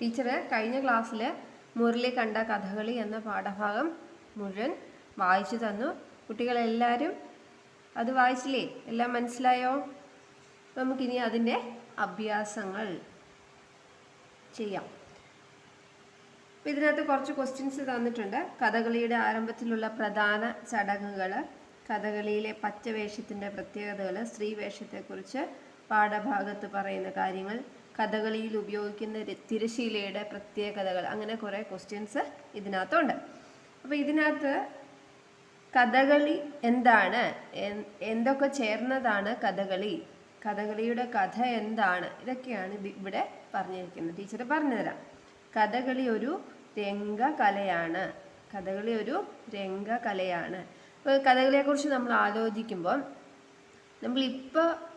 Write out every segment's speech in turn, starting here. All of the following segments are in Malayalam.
ടീച്ചർ കഴിഞ്ഞ ക്ലാസ്സിൽ മുരളി കണ്ട കഥകളി എന്ന പാഠഭാഗം മുഴുവൻ വായിച്ചു തന്നു. കുട്ടികളെല്ലാവരും അത് വായിച്ചില്ലേ? എല്ലാം മനസ്സിലായോ? നമുക്കിനി അതിന്റെ അഭ്യാസങ്ങൾ ചെയ്യാം. ഇതിനകത്ത് കുറച്ച് ക്വസ്റ്റ്യൻസ് തന്നിട്ടുണ്ട്. കഥകളിയുടെ ആരംഭത്തിലുള്ള പ്രധാന ചടങ്ങുകൾ കഥകളിയിലെ പച്ചവേഷത്തിന്റെ പ്രത്യേകതകൾ സ്ത്രീവേഷത്തെക്കുറിച്ച് പാഠഭാഗത്ത് പറയുന്ന കാര്യങ്ങൾ കഥകളിയിൽ ഉപയോഗിക്കുന്ന തിരശീലയുടെ പ്രത്യേകതകൾ അങ്ങനെ കുറേ ക്വസ്റ്റ്യൻസ് ഇതിനകത്തുണ്ട്. അപ്പോൾ ഇതിനകത്ത് കഥകളി എന്താണ്? എന്തൊക്കെ ചേർന്നതാണ് കഥകളി? കഥകളിയുടെ കഥ എന്താണ്? ഇതൊക്കെയാണ് ഇത് ഇവിടെ പറഞ്ഞിരിക്കുന്നത്. ടീച്ചർ പറഞ്ഞുതരാം. കഥകളി ഒരു രംഗകലയാണ്. കഥകളി ഒരു രംഗകലയാണ്. ഇപ്പോൾ കഥകളിയെക്കുറിച്ച് നമ്മൾ ആലോചിക്കുമ്പോൾ നമ്മളിപ്പോൾ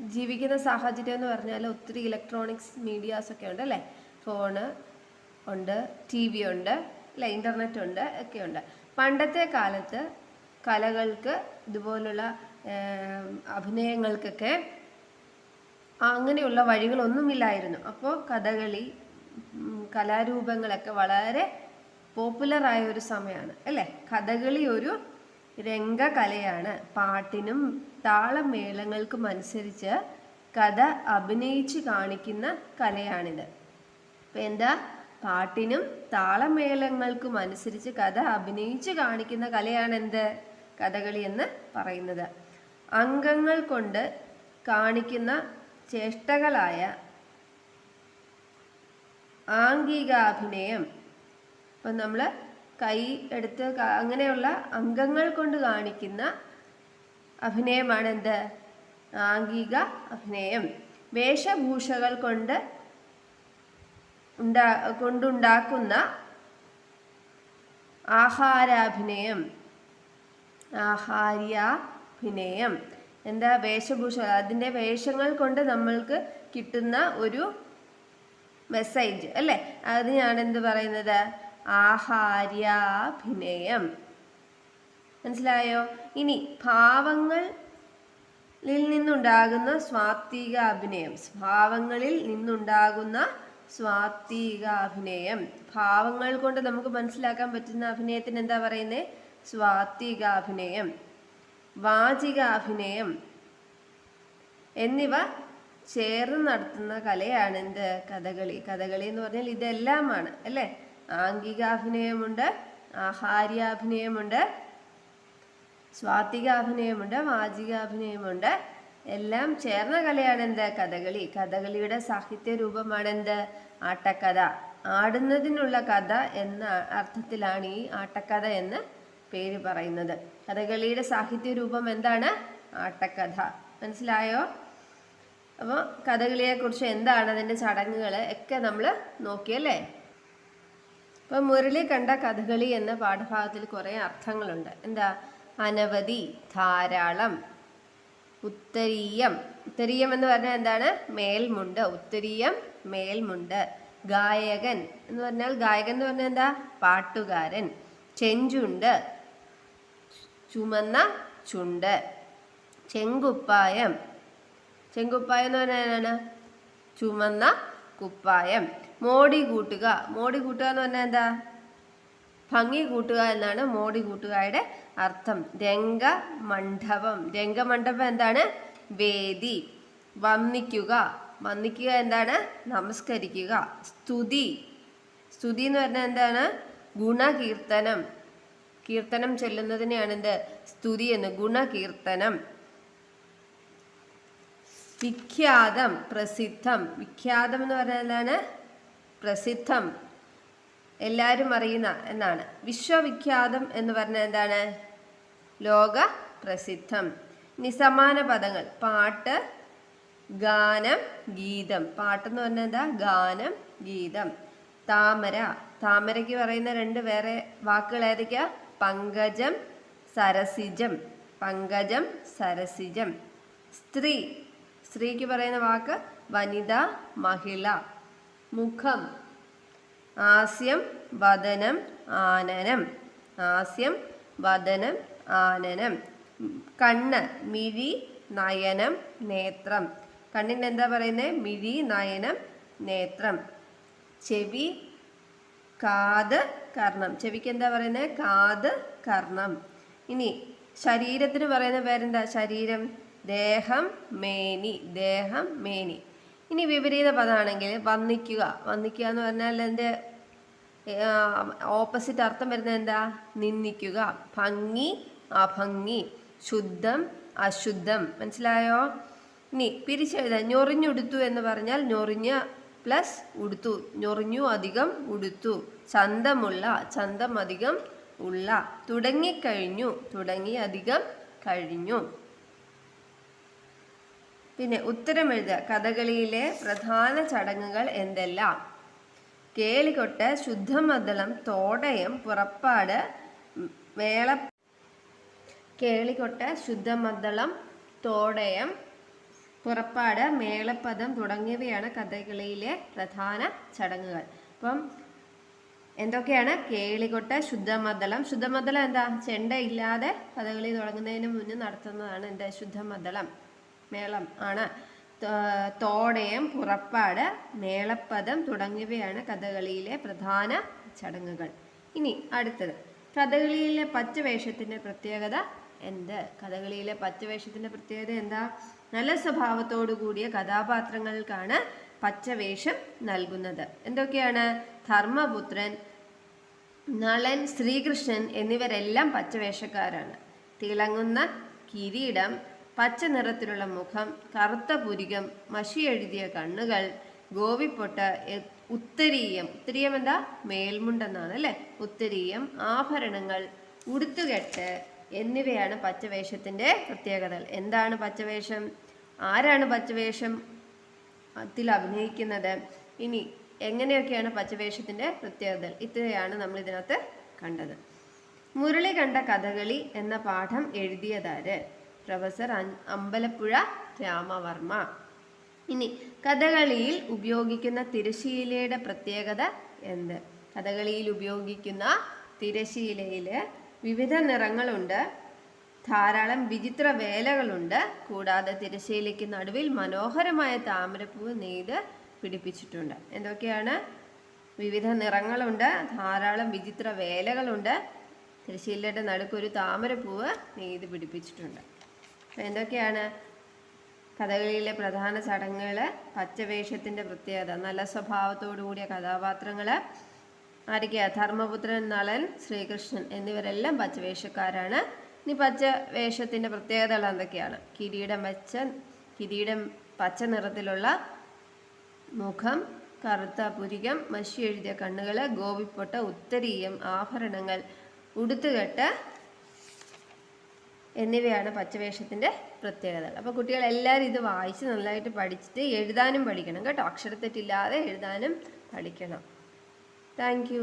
ജീവിക്കുന്ന സാഹചര്യം എന്ന് പറഞ്ഞാൽ ഒത്തിരി ഇലക്ട്രോണിക്സ് മീഡിയാസ് ഒക്കെ ഉണ്ട് അല്ലേ? ഫോണ് ഉണ്ട് ടി വി ഉണ്ട് അല്ലേ? ഇന്റർനെറ്റ് ഉണ്ട് ഒക്കെ ഉണ്ട്. പണ്ടത്തെ കാലത്ത് കലകൾക്ക് ഇതുപോലുള്ള അഭിനയങ്ങൾക്കൊക്കെ അങ്ങനെയുള്ള വഴികളൊന്നുമില്ലായിരുന്നു. അപ്പോൾ കഥകളി കലാരൂപങ്ങളൊക്കെ വളരെ പോപ്പുലറായ ഒരു സമയമാണ് അല്ലേ? കഥകളി ഒരു രംഗകലയാണ്. പാട്ടിനും താളമേളങ്ങൾക്കും അനുസരിച്ച് കഥ അഭിനയിച്ച് കാണിക്കുന്ന കലയാണിത്. ഇപ്പം എന്താ? പാട്ടിനും താളമേളങ്ങൾക്കും അനുസരിച്ച് കഥ അഭിനയിച്ച് കാണിക്കുന്ന കലയാണ് എന്ത് കഥകളി എന്ന് പറയുന്നത്. അംഗങ്ങൾ കൊണ്ട് കാണിക്കുന്ന ചേഷ്ടകളായ ആംഗികാഭിനയം. ഇപ്പം നമ്മൾ കൈ എടുത്ത് അങ്ങനെയുള്ള അംഗങ്ങൾ കൊണ്ട് കാണിക്കുന്ന അഭിനയമാണ് എന്ത്? ആംഗിക അഭിനയം. വേഷഭൂഷകൾ കൊണ്ട് ഉണ്ടാ കൊണ്ടുണ്ടാക്കുന്ന ആഹാരാഭിനയം. ആഹാര്യാഭിനയം. എന്താ? വേഷഭൂഷ അതിന്റെ വേഷങ്ങൾ കൊണ്ട് നമ്മൾക്ക് കിട്ടുന്ന ഒരു മെസ്സേജ് അല്ലേ? അതിനാണ് എന്ത് പറയുന്നത്? ആഹാര്യാഭിനയം. മനസ്സിലായോ? ഇനി ഭാവങ്ങളിൽ നിന്നുണ്ടാകുന്ന സ്വാത്വിക അഭിനയം ഭാവങ്ങളിൽ നിന്നുണ്ടാകുന്ന സ്വാത്വിക അഭിനയം ഭാവങ്ങൾ കൊണ്ട് നമുക്ക് മനസ്സിലാക്കാൻ പറ്റുന്ന അഭിനയത്തിന് എന്താ പറയുന്നത് വാചിക അഭിനയം എന്നിവ ചേർന്ന് നടത്തുന്ന കലയാണ് എന്ത് കഥകളി. കഥകളി എന്ന് പറഞ്ഞാൽ ഇതെല്ലാമാണ് അല്ലേ? ആംഗികാഭിനയമുണ്ട് ആഹാര്യാഭിനയമുണ്ട് സ്വാത്വികാഭിനയമുണ്ട് വാചികാഭിനയമുണ്ട് എല്ലാം ചേർന്ന കലയാണ് എന്ത്? കഥകളി. കഥകളിയുടെ സാഹിത്യ രൂപമാണ് എന്ത് ആട്ടക്കഥ. ആടുന്നതിനുള്ള കഥ എന്ന അർത്ഥത്തിലാണ് ഈ ആട്ടക്കഥ എന്ന് പേര് പറയുന്നത്. കഥകളിയുടെ സാഹിത്യ രൂപം എന്താണ്? ആട്ടക്കഥ. മനസ്സിലായോ? അപ്പോൾ കഥകളിയെക്കുറിച്ച് എന്താണ്? അതിന്റെ ചടങ്ങുകൾ ഒക്കെ നമ്മൾ നോക്കിയല്ലേ? ഇപ്പം മുരളി കണ്ട കഥകളി എന്ന പാഠഭാഗത്തിൽ കുറേ അർത്ഥങ്ങളുണ്ട്. എന്താ? അനവധി ധാരാളം ഉത്തരീയം. ഉത്തരീയം എന്ന് പറഞ്ഞാൽ എന്താണ്? മേൽമുണ്ട്. ഉത്തരീയം മേൽമുണ്ട്. ഗായകൻ എന്ന് പറഞ്ഞാൽ ഗായകൻ എന്ന് പറഞ്ഞാൽ എന്താ? പാട്ടുകാരൻ. ചെഞ്ചുണ്ട് ചുമന്ന ചുണ്ട്. ചെങ്കുപ്പായം. ചെങ്കുപ്പായം എന്ന് പറഞ്ഞാൽ ചുമന്ന കുപ്പായം. മോടി കൂട്ടുക. മോടി കൂട്ടുക എന്ന് പറഞ്ഞാൽ എന്താ? ഭംഗി കൂട്ടുക എന്നാണ് മോടി കൂട്ടുകയുടെ അർത്ഥം. രംഗമണ്ഡപം. രംഗമണ്ഡപം എന്താണ്? വേദി. വന്ദിക്കുക. വന്ദിക്കുക എന്താണ്? നമസ്കരിക്കുക. സ്തുതി. സ്തുതി എന്ന് പറഞ്ഞാൽ എന്താണ്? ഗുണകീർത്തനം. കീർത്തനം ചൊല്ലുന്നതിനെയാണ് എന്ത്? സ്തുതി എന്ന്. ഗുണകീർത്തനം. വിഖ്യാതം. പ്രസിദ്ധം. വിഖ്യാതം എന്ന് പറഞ്ഞാൽ എന്താണ്? പ്രസിദ്ധം എല്ലാവരും അറിയുന്ന എന്നാണ്. വിശ്വവിഖ്യാതം എന്ന് പറഞ്ഞാൽ എന്താണ്? ലോക പ്രസിദ്ധം. നിസമാന പദങ്ങൾ. പാട്ട് ഗാനം ഗീതം. പാട്ടെന്ന് പറഞ്ഞാൽ എന്താ? ഗാനം ഗീതം. താമര. താമരയ്ക്ക് പറയുന്ന രണ്ട് വേറെ വാക്കുകൾ ഏതൊക്കെയാ? പങ്കജം സരസിജം. പങ്കജം സരസിജം. സ്ത്രീ. സ്ത്രീക്ക് പറയുന്ന വാക്ക് വനിത മഹിള. മുഖം. ആസ്യം വദനം ആനനം. ആസ്യം വദനം ആനനം. കണ്ണ് മിഴി നയനം നേത്രം. കണ്ണിന് എന്താ പറയുന്നത് മിഴി നയനം നേത്രം. ചെവി കാത് കർണം. ചെവിക്ക് എന്താ പറയുന്നത് കാത് കർണം. ഇനി ശരീരത്തിന് പറയുന്ന പേരെന്താ? ശരീരം. ദേഹം മേനി. ദേഹം മേനി. ഇനി വിപരീത പദമാണെങ്കിൽ വന്നിക്കുക വന്നിക്കുക എന്ന് പറഞ്ഞാൽ എന്റെ ഓപ്പോസിറ്റ് അർത്ഥം വരുന്നത് എന്താ? നിന്ദിക്കുക. ഭംഗി അഭംഗി ശുദ്ധം അശുദ്ധം. മനസ്സിലായോ? ഇനി പിരിച്ചെഴുതാൻ ഞൊറിഞ്ഞുടുത്തു എന്ന് പറഞ്ഞാൽ ഞൊറിഞ്ഞ പ്ലസ് ഉടുത്തു. ഞൊറിഞ്ഞു അധികം ഉടുത്തു. ചന്തമുള്ള ചന്തം അധികം ഉള്ള. തുടങ്ങിക്കഴിഞ്ഞു. തുടങ്ങി അധികം കഴിഞ്ഞു. പിന്നെ ഉത്തരം എഴുതുക കഥകളിയിലെ പ്രധാന ചടങ്ങുകൾ എന്തെല്ലാം? കേളികൊട്ട് ശുദ്ധമദ്ദളം തോടയം പുറപ്പാട് മേള കേളികൊട്ട് ശുദ്ധമദ്ദളം തോടയം പുറപ്പാട് മേളപ്പദം തുടങ്ങിയവയാണ് കഥകളിയിലെ പ്രധാന ചടങ്ങുകൾ. അപ്പം എന്തൊക്കെയാണ്? കേളികൊട്ട് ശുദ്ധമദ്ദളം. ശുദ്ധമദ്ദളം എന്താ? ചെണ്ട ഇല്ലാതെ കഥകളി തുടങ്ങുന്നതിന് മുന്നേ നടത്തുന്നതാണ് എന്താ ശുദ്ധമദ്ദളം? മേളം ആണ്. തോടയം പുറപ്പാട് മേളപ്പദം തുടങ്ങിയവയാണ് കഥകളിയിലെ പ്രധാന ചടങ്ങുകൾ. ഇനി അടുത്തത്. കഥകളിയിലെ പച്ചവേഷത്തിന്റെ പ്രത്യേകത എന്ത്? കഥകളിയിലെ പച്ചവേഷത്തിന്റെ പ്രത്യേകത എന്താ? നല്ല സ്വഭാവത്തോടു കൂടിയ കഥാപാത്രങ്ങൾക്കാണ് പച്ചവേഷം നൽകുന്നത്. എന്തൊക്കെയാണ്? ധർമ്മപുത്രൻ നളൻ ശ്രീകൃഷ്ണൻ എന്നിവരെല്ലാം പച്ചവേഷക്കാരാണ്. തിളങ്ങുന്ന കിരീടം പച്ച നിറത്തിലുള്ള മുഖം കറുത്ത പുരികം മഷി എഴുതിയ കണ്ണുകൾ ഗോവിപ്പൊട്ട് ഉത്തരീയം. ഉത്തരീയം എന്താ? മേൽമുണ്ടെന്നാണ് അല്ലേ? ഉത്തരീയം ആഭരണങ്ങൾ ഉടുത്തുകെട്ട് എന്നിവയാണ് പച്ചവേഷത്തിന്റെ പ്രത്യേകതകൾ. എന്താണ് പച്ചവേഷം? ആരാണ് പച്ചവേഷം അതിൽ അഭിനയിക്കുന്നത്? ഇനി എങ്ങനെയൊക്കെയാണ് പച്ചവേഷത്തിന്റെ പ്രത്യേകതകൾ? ഇത്രയാണ് നമ്മൾ ഇതിനകത്ത് കണ്ടത്. മുരളി കണ്ട കഥകളി എന്ന പാഠം എഴുതിയതാര്? പ്രൊഫസർ അമ്പലപ്പുഴ രാമവർമ്മ ഇനി കഥകളിയിൽ ഉപയോഗിക്കുന്ന തിരശീലയുടെ പ്രത്യേകത എന്ത്? കഥകളിയിൽ ഉപയോഗിക്കുന്ന തിരശീലയിൽ വിവിധ നിറങ്ങളുണ്ട്. ധാരാളം വിചിത്ര വേലകളുണ്ട്. കൂടാതെ തിരശ്ശീലയ്ക്ക് നടുവിൽ മനോഹരമായ താമരപ്പൂവ് നെയ്ത് പിടിപ്പിച്ചിട്ടുണ്ട്. എന്തൊക്കെയാണ്? വിവിധ നിറങ്ങളുണ്ട്. ധാരാളം വിചിത്ര വേലകളുണ്ട്. തിരശീലയുടെ നടുക്കൊരു താമരപ്പൂവ് നെയ്ത് പിടിപ്പിച്ചിട്ടുണ്ട്. എന്തൊക്കെയാണ് കഥകളിയിലെ പ്രധാന ചടങ്ങുകൾ പച്ചവേഷത്തിന്റെ പ്രത്യേകത നല്ല സ്വഭാവത്തോടു കൂടിയ കഥാപാത്രങ്ങൾ ആരൊക്കെയാ? ധർമ്മപുത്രൻ നളൻ ശ്രീകൃഷ്ണൻ എന്നിവരെല്ലാം പച്ചവേഷക്കാരാണ്. ഇനി പച്ച വേഷത്തിന്റെ പ്രത്യേകതകൾ എന്തൊക്കെയാണ്? കിരീടം വെച്ച കിരീടം പച്ച നിറത്തിലുള്ള മുഖം കറുത്ത പുരികം മഷി എഴുതിയ കണ്ണുകൾ ഗോപിപ്പൊട്ട ഉത്തരീയം ആഭരണങ്ങൾ ഉടുത്തുകെട്ട് എന്നിവയാണ് പച്ചവേഷത്തിന്റെ പ്രത്യേകതകൾ. അപ്പോൾ കുട്ടികൾ എല്ലാവരും ഇത് വായിച്ച് നന്നായിട്ട് പഠിച്ചിട്ട് എഴുതാനും പഠിക്കണം കേട്ടോ. അക്ഷരത്തെറ്റില്ലാതെ എഴുതാനും പഠിക്കണം. താങ്ക്